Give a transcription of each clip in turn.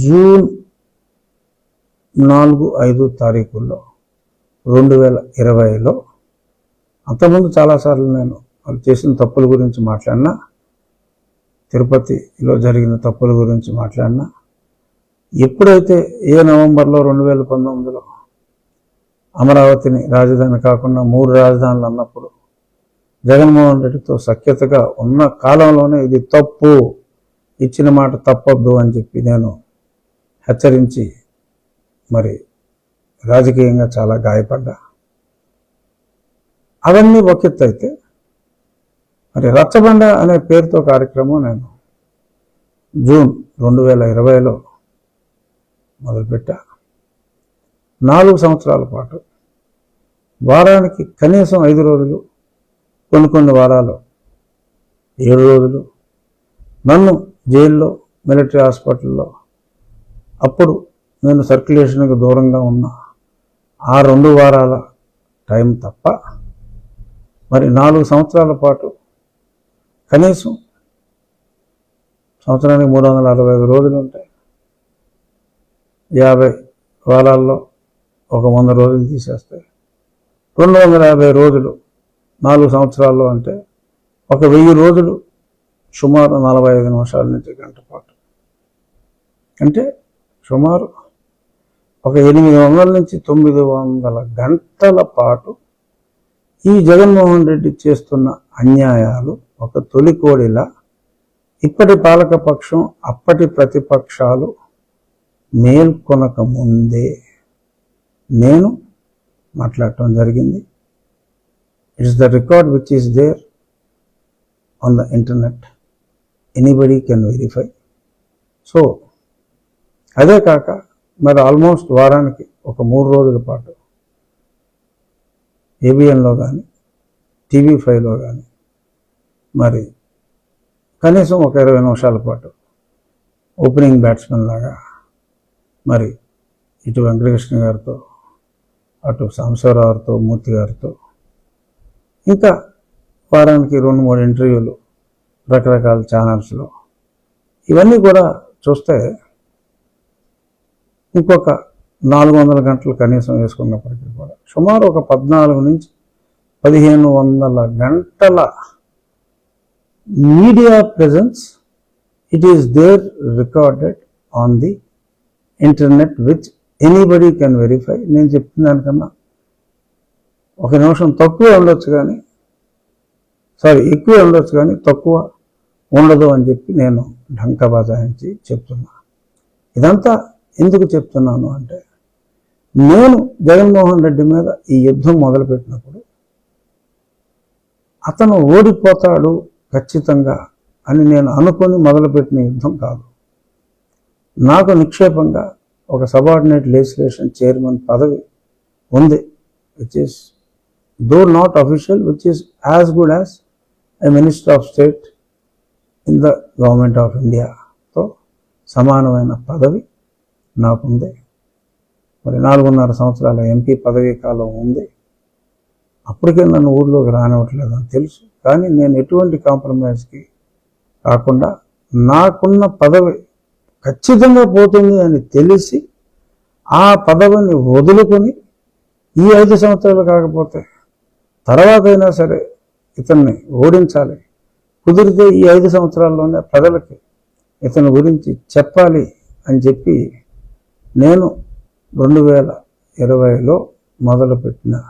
June నాలుగు ఐదు తారీఖుల్లో రెండు వేల ఇరవైలో అంతకుముందు చాలాసార్లు నేను వాళ్ళు చేసిన తప్పుల గురించి మాట్లాడినా తిరుపతిలో జరిగిన తప్పుల గురించి మాట్లాడినా ఎప్పుడైతే ఏ నవంబర్లో రెండు వేల పంతొమ్మిదిలో అమరావతిని రాజధాని కాకుండా మూడు రాజధానులు అన్నప్పుడు జగన్మోహన్ రెడ్డితో సఖ్యతగా ఉన్న కాలంలోనే ఇది తప్పు. ఇచ్చిన మాట తప్పొద్దు అని చెప్పి నేను హెచ్చరించి మరి రాజకీయంగా చాలా గాయపడ్డా. అవన్నీ ఒక అయితే మరి రచ్చబండ అనే పేరుతో కార్యక్రమం నేను జూన్ రెండు వేల ఇరవైలో మొదలుపెట్టా. నాలుగు సంవత్సరాల పాటు వారానికి కనీసం ఐదు రోజులు కొన్ని కొన్ని వారాలు ఏడు రోజులు నన్ను జైల్లో మిలిటరీ హాస్పిటల్లో. అప్పుడు నేను సర్క్యులేషన్కి దూరంగా ఉన్న ఆ రెండు వారాల టైం తప్ప మరి నాలుగు సంవత్సరాల పాటు కనీసం సంవత్సరానికి మూడు వందల అరవై ఐదు రోజులు ఉంటాయి. యాభై వారాల్లో ఒక వంద రోజులు తీసేస్తే రెండు వందల యాభై రోజులు నాలుగు సంవత్సరాల్లో అంటే ఒక వెయ్యి రోజులు సుమారు నలభై ఐదు నిమిషాల నుంచి గంట పాటు. అంటే సుమారు ఒక ఎనిమిది వందల నుంచి తొమ్మిది వందల గంటల పాటు ఈ జగన్మోహన్ రెడ్డి చేస్తున్న అన్యాయాలు ఒక తొలికోడిలా ఇప్పటి పాలకపక్షం అప్పటి ప్రతిపక్షాలు మేల్కొనక ముందే నేను మాట్లాడటం జరిగింది. It's the record which is there on the internet anybody can verify so అదే కాక మరి ఆల్మోస్ట్ వారానికి ఒక మూడు రోజుల పాటు ఏబిఎన్లో కానీ టీవీ ఫైవ్లో కానీ మరి కనీసం ఒక ఇరవై నిమిషాల పాటు ఓపెనింగ్ బ్యాట్స్మెన్ లాగా మరి ఇటు వెంకటకృష్ణ గారితో అటు సాంబశివరావుతో మూర్తి గారితో ఇంకా వారానికి రెండు మూడు ఇంటర్వ్యూలు రకరకాల ఛానల్స్లో. ఇవన్నీ కూడా చూస్తే ఇంకొక నాలుగు వందల గంటలు కనీసం వేసుకున్నప్పటికీ కూడా సుమారు ఒక పద్నాలుగు నుంచి పదిహేను వందల గంటల media presence it is there recorded on the internet which anybody can verify నేను చెప్పిన దానికన్నా ఒక నిమిషం తక్కువ ఉండొచ్చు కానీ సారీ ఎక్కువ ఉండొచ్చు కానీ తక్కువ ఉండదు అని చెప్పి నేను ఢంకా బజాయించి చెప్తున్నా. ఇదంతా ఎందుకు చెప్తున్నాను అంటే నేను జగన్మోహన్ రెడ్డి మీద ఈ యుద్ధం మొదలుపెట్టినప్పుడు అతను ఓడిపోతాడు ఖచ్చితంగా అని నేను అనుకొని మొదలుపెట్టిన యుద్ధం కాదు. నాకు నిక్షేపంగా ఒక సబార్డినేట్ లెజిస్లేషన్ చైర్మన్ పదవి ఉంది which is though not official which is as good as a minister of state in the government of ఇండియాతో సమానమైన పదవి నాకుంది మరి నాలుగున్నర సంవత్సరాల ఎంపీ పదవీ కాలం ఉంది. అప్పటికే నన్ను ఊర్లోకి రానివ్వట్లేదు అని తెలుసు. కానీ నేను ఎటువంటి కాంప్రమైజ్కి కాకుండా నాకున్న పదవి ఖచ్చితంగా పోతుంది అని తెలిసి ఆ పదవిని వదులుకొని ఈ ఐదు సంవత్సరాలు కాకపోతే తర్వాత అయినా సరే ఇతన్ని ఓడించాలి. కుదిరితే ఈ ఐదు సంవత్సరాల్లోనే ప్రజలకి ఇతని గురించి చెప్పాలి అని చెప్పి నేను రెండు వేల ఇరవైలో మొదలుపెట్టిన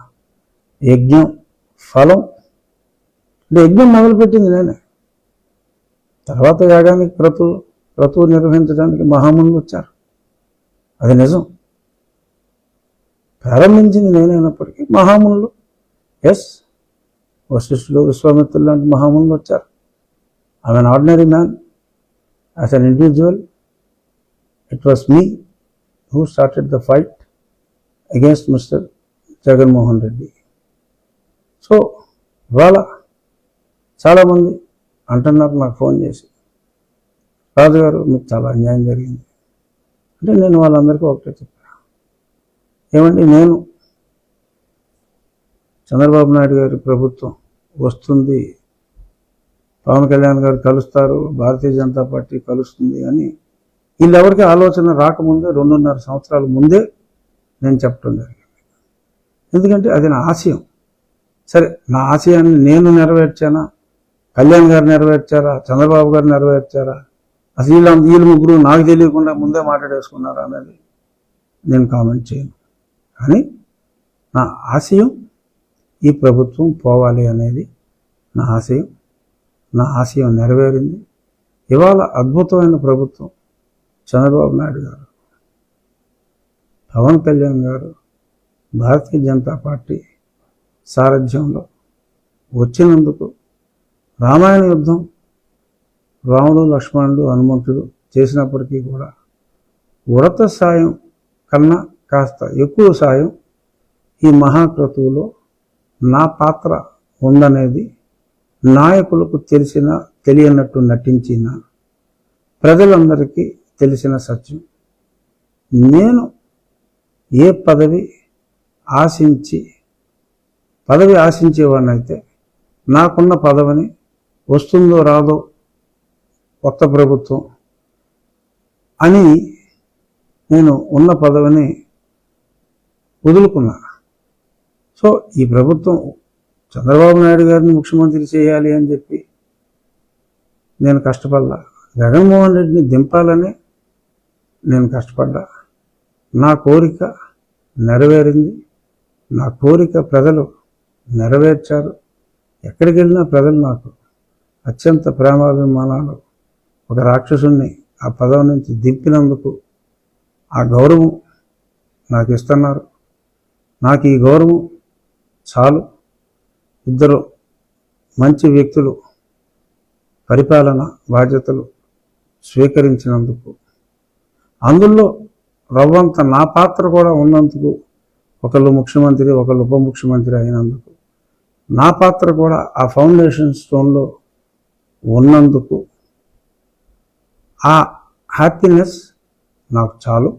యజ్ఞం ఫలం. అంటే యజ్ఞం మొదలుపెట్టింది నేనే. తర్వాత యాగానికి క్రతు క్రతువు నిర్వహించడానికి మహాముందు వచ్చారు. అది నిజం. ప్రారంభించింది నేనైనప్పటికీ మహామునులు. ఎస్ వశిష్ఠులు విశ్వామిత్రులు లాంటి మహామునులు వచ్చారు. I an ordinary man as an individual it was me who started the fight against mister Jaganmohan Reddy so ఇవాళ చాలామంది అంటున్నారు నాకు ఫోన్ చేసి. రాజుగారు మీకు చాలా అన్యాయం జరిగింది. అంటే నేను వాళ్ళందరికీ ఒకటే చెప్పాను. ఏమండి నేను చంద్రబాబు నాయుడు గారి ప్రభుత్వం వస్తుంది పవన్ కళ్యాణ్ గారు కలుస్తారు భారతీయ జనతా పార్టీ కలుస్తుంది అని. వీళ్ళెవరికి ఆలోచన రాకముందే రెండున్నర సంవత్సరాల ముందే నేను చెప్పడం జరిగింది. ఎందుకంటే అది నా ఆశయం. సరే నా ఆశయాన్ని నేను నెరవేర్చానా? కళ్యాణ్ గారు నెరవేర్చారా? చంద్రబాబు గారు నెరవేర్చారా? అసలు వీళ్ళ వీళ్ళు ముగ్గురు నాకు తెలియకుండా ముందే మాట్లాడేసుకున్నారా అనేది నేను కామెంట్ చేయను. కానీ నా ఆశయం ఈ ప్రభుత్వం పోవాలి అనేది నా ఆశయం. నా ఆశయం నెరవేరింది. ఇవాళ అద్భుతమైన ప్రభుత్వం. చంద్రబాబు నాయుడు గారు పవన్ కళ్యాణ్ గారు భారతీయ జనతా పార్టీ సారథ్యంలో వచ్చినందుకు రామాయణ యుద్ధం రాముడు లక్ష్మణుడు హనుమంతుడు చేసినప్పటికీ కూడా ఉడత సాయం కన్నా కాస్త ఎక్కువ సాయం ఈ మహాక్రతువులో నా పాత్ర ఉందనేది నాయకులకు తెలిసిన తెలియనట్టు నటించిన ప్రజలందరికీ తెలిసిన సత్యం. నేను ఏ పదవి ఆశించి పదవి ఆశించేవాడినైతే నాకున్న పదవిని వస్తుందో రాదో కొత్త ప్రభుత్వం అని నేను ఉన్న పదవిని వదులుకున్నా. సో ఈ ప్రభుత్వం చంద్రబాబు నాయుడు గారిని ముఖ్యమంత్రి చేయాలి అని చెప్పి నేను కష్టపడ్డా. జగన్మోహన్ రెడ్డిని దింపాలని నేను కష్టపడ్డా. నా కోరిక నెరవేరింది. నా కోరిక ప్రజలు నెరవేర్చారు. ఎక్కడికి వెళ్ళినా ప్రజలు నాకు అత్యంత ప్రేమాభిమానాలు. ఒక రాక్షసుని ఆ పదవి నుంచి దింపినందుకు ఆ గౌరవం నాకు ఇస్తున్నారు. నాకు ఈ గౌరవం చాలు. ఇద్దరు మంచి వ్యక్తులు పరిపాలన బాధ్యతలు స్వీకరించినందుకు అందులో రవ్వంత నా పాత్ర కూడా ఉన్నందుకు ఒకళ్ళు ముఖ్యమంత్రి ఒకళ్ళు ఉప ముఖ్యమంత్రి అయినందుకు నా పాత్ర కూడా ఆ ఫౌండేషన్ స్టోన్లో ఉన్నందుకు ఆ హ్యాపీనెస్ నాకు చాలు.